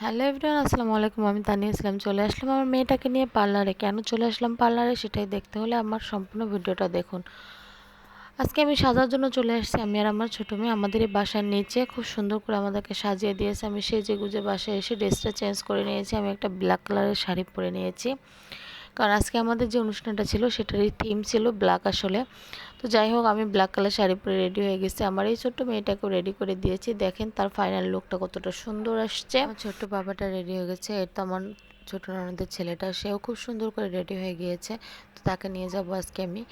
Hello everyone আসসালামু আলাইকুম, আমি তানিয়া ইসলাম। চলে আসলাম আমার মেয়েটাকে নিয়ে পার্লারে। কেন চলে আসলাম পার্লারে সেটাই দেখতে হলে আমার সম্পূর্ণ ভিডিওটা দেখুন। আজকে আমি সাজার জন্য চলে আসছি। আমি আর আমার ছোটো মেয়ে আমাদের এই বাসার নিচে খুব সুন্দর করে আমাদেরকে সাজিয়ে দিয়েছে। আমি সেজে গুজে বাসায় এসে ড্রেসটা চেঞ্জ করে নিয়েছি। আমি একটা ব্ল্যাক কালারের শাড়ি পরে নিয়েছি। কারণ আজকে আমাদের যে অনুষ্ঠানটা ছিল সেটারই থিম ছিল ব্ল্যাক আসলে। তো যাই হোক, আমি ব্ল্যাক কালার শাড়ি পরে রেডি হয়ে গেছি। আমার এই ছোট্ট মেয়েটাকেও রেডি করে দিয়েছি। দেখেন তার ফাইনাল লুকটা কতটা সুন্দর আসছে। আমার ছোট্ট বাবাটা রেডি হয়ে গেছে। এর তো আমার ছোটো ননদের ছেলেটা, সেও খুব সুন্দর করে রেডি হয়ে গিয়েছে। তো তাকে নিয়ে যাব আজকে আমি।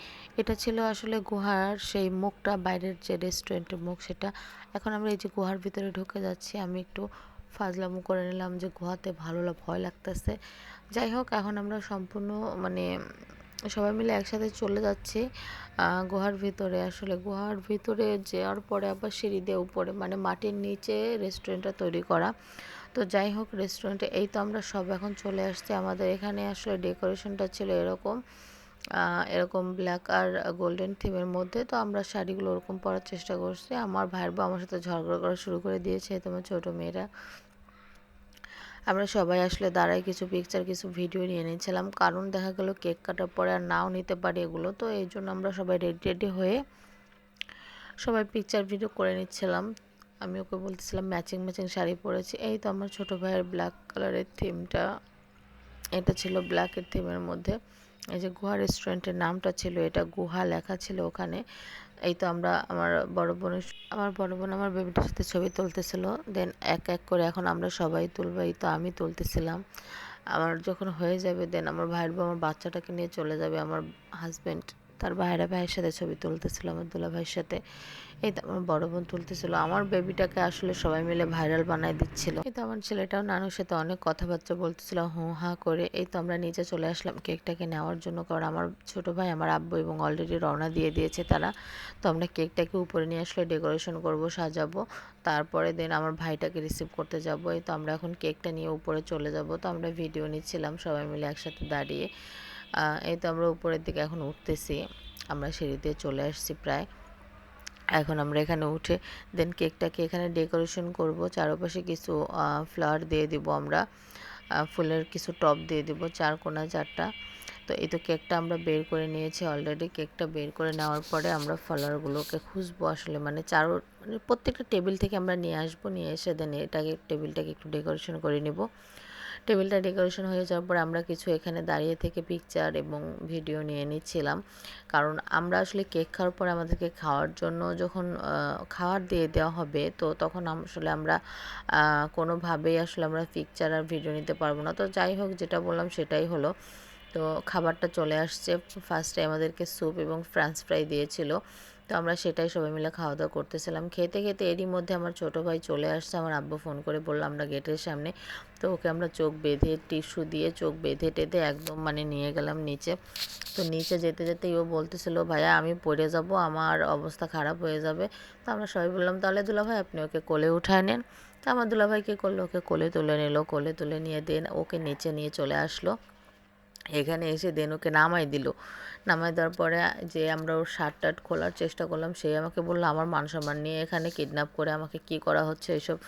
এটা ছিল আসলে গুহার সেই মুখটা, বাইরের যে রেস্টুরেন্টের মুখ, সেটা। এখন আমরা এই যে গুহার ভিতরে ঢুকে যাচ্ছি, আমি একটু ফাজলামো করে নিলাম যে গুহাতে ভালো ভয় লাগতেছে। যাই হোক, এখন আমরা সম্পূর্ণ মানে সবাই মিলে একসাথে চলে যাচ্ছি গুহার ভিতরে। আসলে গুহার ভিতরে যাওয়ার পরে আবার সিঁড়ি দিয়ে উপরে মানে মাটির নিচে রেস্টুরেন্টটা তৈরি করা। তো যাই হোক রেস্টুরেন্টে এই তো আমরা সব এখন চলে আসছি। আমাদের এখানে আসলে ডেকোরেশনটা ছিল এরকম। এরকম ব্ল্যাক আর গোল্ডেন থিমের মধ্যে। তো আমরা শাড়িগুলো ওরকম পরার চেষ্টা করছি। আমার ভাইয়ের বা আমার সাথে ঝগড়া করা শুরু করে দিয়েছে তোমার ছোটো মেয়েরা। আমরা সবাই আসলে দাঁড়াই কিছু পিকচার কিছু ভিডিও নিয়ে নিয়েছিলাম। কারণ দেখা গেল কেক কাটার পরে আর নাও নিতে পারি এগুলো। তো এই জন্য আমরা সবাই রেডি রেডি হয়ে সবাই পিকচার ভিডিও করে নিচ্ছিলাম। আমি ওকে বলতেছিলাম ম্যাচিং ম্যাচিং শাড়ি পরেছি। এই তো আমার ছোটো ভাইয়ের ব্ল্যাক কালারের থিমটা এটা ছিল ব্ল্যাকের থিমের মধ্যে। এই যে গুহা রেস্টুরেন্টের নামটা ছিল, এটা গুহা লেখা ছিল ওখানে। এই তো আমরা আমার বড় বোনের আমার বড় বোন আমার বেবিটার সাথে ছবি তুলতেছিল। দেন এক এক করে এখন আমরা সবাই তুলবো, এই তো আমি তুলতেছিলাম। আমার যখন হয়ে যাবে দেন আমার ভাইয়ের বউ আমার বাচ্চাটাকে নিয়ে চলে যাবে, আমার হাজব্যান্ড তার ভাইরা ভাইয়ের সাথে ছবি তুলতেছিল, আমার দুলা ভাইয়ের সাথে। এই তো আমার বড় বোন তুলতেছিল। আমার বেবিটাকে আসলে সবাই মিলে ভাইরাল বানায় দিচ্ছিল। এই তো আমার ছেলেটাও নানুর সাথে অনেক কথাবার্তা বলতেছিল, হু, হা করে। এই তো আমরা নিচে চলে আসলাম কেকটাকে নেওয়ার জন্য, কারণ আমার ছোট ভাই, আমার আব্বু এবং অলরেডি রওনা দিয়ে দিয়েছে তারা। তো আমরা কেকটাকে উপরে নিয়ে আসলে ডেকোরেশন করব, সাজাবো। তারপরে দেন আমার ভাইটাকে রিসিভ করতে যাব। এই তো আমরা এখন কেকটা নিয়ে উপরে চলে যাব। তো আমরা ভিডিও নিচ্ছিলাম, সবাই মিলে একসাথে দাঁড়িয়ে। এই তো আমরা উপরের দিকে এখন উঠতেছি। আমরা সিঁড়িতে চলে আসছি প্রায়। এখন আমরা এখানে উঠে দেন কেকটাকে এখানে ডেকোরেশন করব। চারপাশে কিছু ফ্লাওয়ার দিয়ে দিব আমরা। ফুলের কিছু টপ দিয়ে দিব, চার কোনা চারটা। তো এই তো কেকটা আমরা বের করে নিয়েছি অলরেডি কেকটা বের করে নেওয়ার পরে আমরা ফ্লাওয়ারগুলোকে খুঁজবো আসলে। মানে চারো মানে প্রত্যেকটা টেবিল থেকে আমরা নিয়ে আসব, নিয়ে এসে দেন এটাকে টেবিলটাকে একটু ডেকোরেশন করে নেব। টেবিলটা ডেকোরেশন হয়ে যাওয়ার পর আমরা কিছু এখানে দাঁড়িয়ে থেকে পিকচার এবং ভিডিও নিয়ে নিচ্ছিলাম। কারণ আমরা আসলে কেক খাওয়ার পর আমাদেরকে খাওয়ার জন্য যখন খাওয়ার দিয়ে দেওয়া হবে, তো তখন আসলে আমরা কোনোভাবেই আসলে আমরা পিকচার আর ভিডিও নিতে পারব না। তো যাই হোক, যেটা বললাম সেটাই হলো। তো খাবারটা চলে আসছে। ফার্স্টে আমাদেরকে স্যুপ এবং ফ্রান্স ফ্রাই দিয়েছিল। তো আমরা সেটাই সবাই মিলে খাওয়া দাওয়া করতেছিলাম। খেতে খেতে এরই মধ্যে আমার ছোটো ভাই চলে আসছে। আমার আব্বু ফোন করে বলল, আমরা গেটের সামনে। তো ওকে আমরা চোখ বেঁধে, টিস্যু দিয়ে চোখ বেঁধে টেঁধে একদম মানে নিয়ে গেলাম নিচে। তো নিচে যেতে, যেতেই ও বলতেছিল, ভাইয়া, আমি পড়ে যাব, আমার অবস্থা খারাপ হয়ে যাবে। তো আমরা সবাই বললাম, তাহলে দুলা ভাই আপনি ওকে কোলে উঠায় নেন। তো আমার দুলাভাই কী করল? ওকে কোলে তুলে নিল, কোলে তুলে নিয়ে দেন, ওকে নিচে নিয়ে চলে আসলো। এখানে এসে দেনুকে নামাই দিল। নামাই দেওয়ার পরে যে আমরা ওর শার্ট টার্ট খোলার চেষ্টা করলাম, সে আমাকে বলল, আমার মান সম্মান নিয়ে এখানে কিডন্যাপ করে আমাকে কি করা হচ্ছে, এসব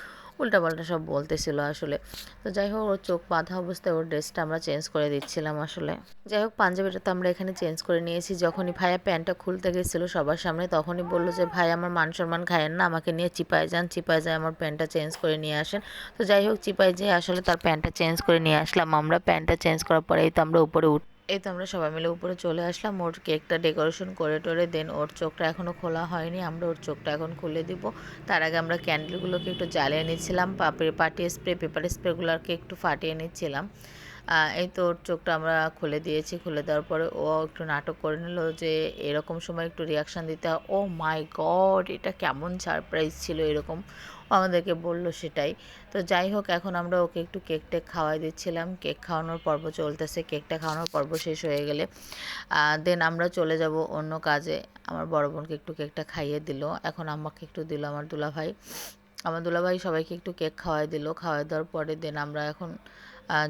উল্টাপাল্টা সব বলতেছিল আসলে। তো যাই হোক, ওর চোখ বাঁধা অবস্থায় ওর ড্রেসটা আমরা চেঞ্জ করে দিচ্ছিলাম আসলে। যাই হোক, পাঞ্জাবিটা তো আমরা এখানে চেঞ্জ করে নিয়েছি। যখনই ভাইয়া প্যান্টটা খুলতে গেছিল সবার সামনে, তখনই বলল যে, ভাই, আমার মান সম্মান খায়েন না, আমাকে নিয়ে চিপায় যান, চিপায় যায় আমার প্যান্টটা চেঞ্জ করে নিয়ে আসেন। তো যাই হোক, চিপায় যেয়ে আসলে তার প্যান্টটা চেঞ্জ করে নিয়ে আসলাম আমরা। প্যান্টটা চেঞ্জ করার পরেই তো আমরা উপরে উঠ এই তো আমরা সবাই মিলে উপরে চলে আসলাম। ওর কেকটা ডেকোরেশন করে টোরে, দেন ওর চোখটা এখনও খোলা হয়নি। আমরা ওর চোখটা এখন খুলে দিব। তার আগে আমরা ক্যান্ডেলগুলোকে একটু জ্বালিয়ে নিচ্ছিলাম। পাপড়ি, পাটি স্প্রে, পেপার স্প্রেগুলোকে একটু ফাটিয়ে নিচ্ছিলাম। এই তো ওর চোখটা আমরা খুলে দিয়েছি। খুলে দেওয়ার পরে ও একটু নাটক করে নিল যে এরকম সময় একটু রিয়াকশান দিতে হয়। ও মাই গড এটা কেমন সারপ্রাইজ ছিল এরকম। আমাদেরকে বলল সেটাই। তো যাই হোক, এখন আমরা ওকে একটু কেক টেক খাওয়াই দিচ্ছিলাম। কেক খাওয়ানোর পর্ব চলতেছে, কেকটা খাওয়ানোর পর্ব শেষ হয়ে গেলে দেন আমরা চলে যাব অন্য কাজে। আমার বড় বোনকে একটু কেকটা খাইয়ে দিল। এখন আমাকে একটু দিল আমার দুলাভাই। আমার দুলাভাই সবাইকে একটু কেক খাওয়াই দিল। খাওয়াই দেওয়ার পরে দেন আমরা এখন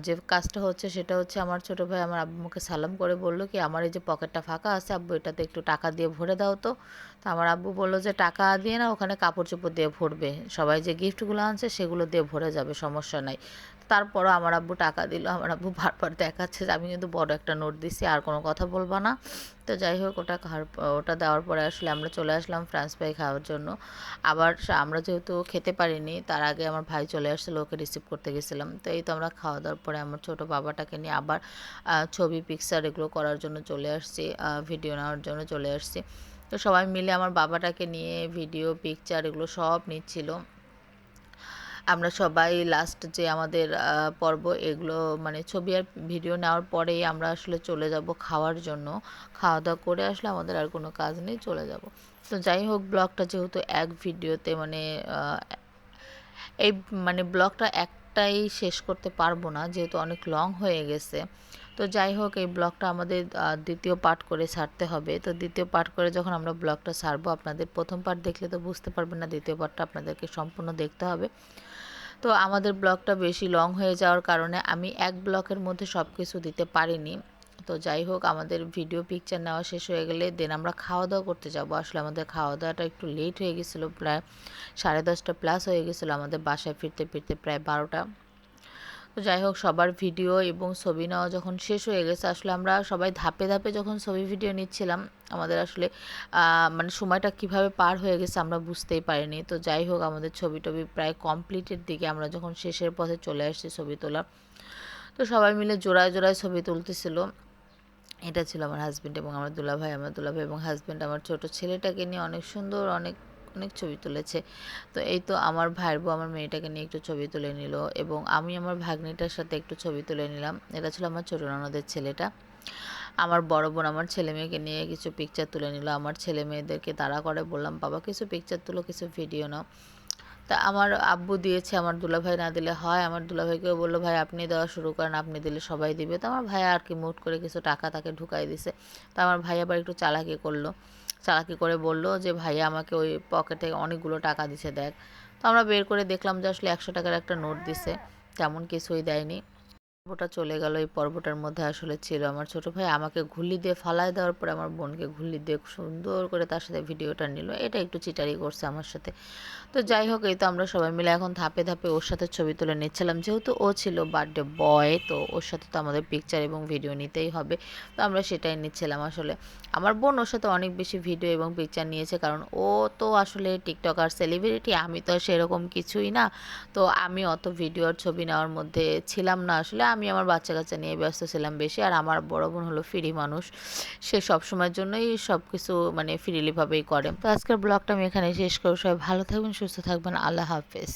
যে কাজটা হচ্ছে সেটা হচ্ছে আমার ছোট ভাই আমার আব্বুকে সালাম করে বলল কি, আমার এই যে পকেটটা ফাঁকা আছে, আব্বু এটাতে একটু টাকা দিয়ে ভরে দাও তো। তা আমার আব্বু বলল যে, টাকা দিয়ে না, ওখানে কাপড় চোপড় দিয়ে ভরবে। সবাই যে গিফটগুলো আনছে সেগুলো দিয়ে ভরে যাবে, সমস্যা নাই। তারপরও আমার আব্বু টাকা দিল। আমার আব্বু বারবার দেখাচ্ছে যে, আমি কিন্তু বড় একটা নোট দিছি, আর কোনো কথা বলব না। তো যাই হোক ওটা খাওয়ার ওটা দেওয়ার পরে আসলে আমরা চলে আসলাম ফ্রান্স ফ্রাই খাওয়ার জন্য। আবার আমরা যেহেতু খেতে পারিনি, তার আগে আমার ভাই চলে আসছিল, ওকে রিসিভ করতে গেছিলাম। তো এই তো আমরা খাওয়া দাওয়ার পরে আমার ছোট বাবাটাকে নিয়ে আবার ছবি পিকচার এগুলো করার জন্য চলে আসছি ভিডিও নেওয়ার জন্য চলে আসছি। তো সবাই মিলে আমার বাবাটাকে নিয়ে ভিডিও পিকচার এগুলো সব নিচ্ছিল। আমরা সবাই লাস্ট যে আমাদের পর্ব এগুলো মানে ছবি আর ভিডিও নেওয়ার পরেই আমরা আসলে চলে যাব খাওয়ার জন্য। খাওয়া দাওয়া করে আসলে আমাদের আর কোনো কাজ নেই, চলে যাব। তো যাই হোক, ব্লগটা যেহেতু এক ভিডিওতে মানে এই মানে ব্লগটা একটাই শেষ করতে পারব না, যেহেতু অনেক লং হয়ে গেছে। তো যাই হোক, এই ব্লগটা আমাদের দ্বিতীয় পার্ট করে ছাড়তে হবে। তো দ্বিতীয় পার্ট করে যখন আমরা ব্লগটা ছাড়বো আপনাদের প্রথম পার্ট দেখলে তো বুঝতে পারবেন না, দ্বিতীয় পার্টটা আপনাদেরকে সম্পূর্ণ দেখতে হবে। তো আমাদের ব্লগটা বেশি লং হয়ে যাওয়ার কারণে আমি এক ব্লকের মধ্যে সব কিছু দিতে পারিনি। তো যাই হোক, আমাদের ভিডিও পিকচার নেওয়া শেষ হয়ে গেলে দেন আমরা খাওয়া দাওয়া করতে যাব। আসলে আমাদের খাওয়া দাওয়াটা একটু লেট হয়ে গেছিল, প্রায় সাড়ে দশটা প্লাস হয়ে গেছিল আমাদের বাসায় ফিরতে ফিরতে, প্রায় বারোটা। তো যাই হোক, সবার ভিডিও এবং ছবি নেওয়া যখন শেষ হয়ে গেছে, আসলে আমরা সবাই ধাপে ধাপে যখন ছবি ভিডিও নিচ্ছিলাম, আমাদের আসলে মানে সময়টা কীভাবে পার হয়ে গেছে আমরা বুঝতেই পারিনি। তো যাই হোক, আমাদের ছবি টবি প্রায় কমপ্লিটের দিকে আমরা যখন শেষের পথে চলে আসছি ছবি তোলা, তো সবাই মিলে জোড়ায় জোড়ায় ছবি তুলতেছিল। এটা ছিল আমার হাজব্যান্ড এবং আমার দুলাভাই আমার দুলাভাই এবং হাজব্যান্ড আমার ছোট ছেলেটাকে নিয়ে অনেক সুন্দর, অনেক অনেক ছবি তুলেছে। তো এই তো আমার ভাইয়ের বউ আমার মেয়েটাকে নিয়ে একটু ছবি তুলে নিল এবং আমি আমার ভাগ্নিটার সাথে একটু ছবি তুলে নিলাম। এটা ছিল আমার ছোটো ননদের ছেলেটা। আমার বড় বোন আমার ছেলে মেয়েকে নিয়ে কিছু পিকচার তুলে নিল। আমার ছেলে মেয়েদেরকে তাড়া করে বললাম, বাবা, কিছু পিকচার তুলো, কিছু ভিডিও নাও। তা আমার আব্বু দিয়েছে, আমার দুলাভাই না দিলে হয়। আমার দুলাভাইকেও বলল, ভাই, আপনি দেওয়া শুরু করেন, আপনি দিলে সবাই দিবে। তো আমার ভাই আর কি মুট করে কিছু টাকা তাকে ঢুকাই দিছে। তা আমার ভাই আবার একটু চালাকি করল। চালাকি করে বলল যে, ভাইয়া, আমাকে ওই পকেটে অনেকগুলো টাকা দিছে দেখ। তো আমরা বের করে দেখলাম যে, আসলে একশো টাকার একটা নোট দিছে। তেমন কিছুই দেয়নি। পর্বটা চলে গেল, এই পর্বটার মধ্যে আসলে ছিল আমার ছোট ভাই। আমাকে ঘুলি দিয়ে ফালাই দেওয়ার পরে আমার বোনকে ঘুলি দিয়ে সুন্দর করে তার সাথে ভিডিওটা নিল। এটা একটু চিটারি করছে আমার সাথে। তো যাই হোক, এই তো আমরা সবাই মিলে এখন ধাপে ধাপে ওর সাথে ছবি তুলে নিচ্ছিলাম। যেহেতু ও ছিল বার্থডে বয়, তো ওর সাথে তো আমাদের পিকচার এবং ভিডিও নিতেই হবে। তো আমরা সেটাই নিচ্ছিলাম আসলে। আমার বোন ওর সাথে অনেক বেশি ভিডিও এবং পিকচার নিয়েছে, কারণ ও তো আসলে টিকটক আর সেলিব্রিটি আমি তো সেরকম কিছুই না। তো আমি অত ভিডিও আর ছবি নেওয়ার মধ্যে ছিলাম না আসলে। আমি আমার বাচ্চা কাচ্চা নিয়ে ব্যস্ত ছিলাম বেশি, আর আমার বড় বোন হলো ফ্রি মানুষ। সে সব সময়ের জন্যই সব কিছু মানে ফ্রিলিভাবেই করে। তো আজকের ব্লগটা আমি এখানে শেষ করব। সবাই ভালো থাকবেন, সুস্থ থাকবেন। আল্লাহ হাফেজ।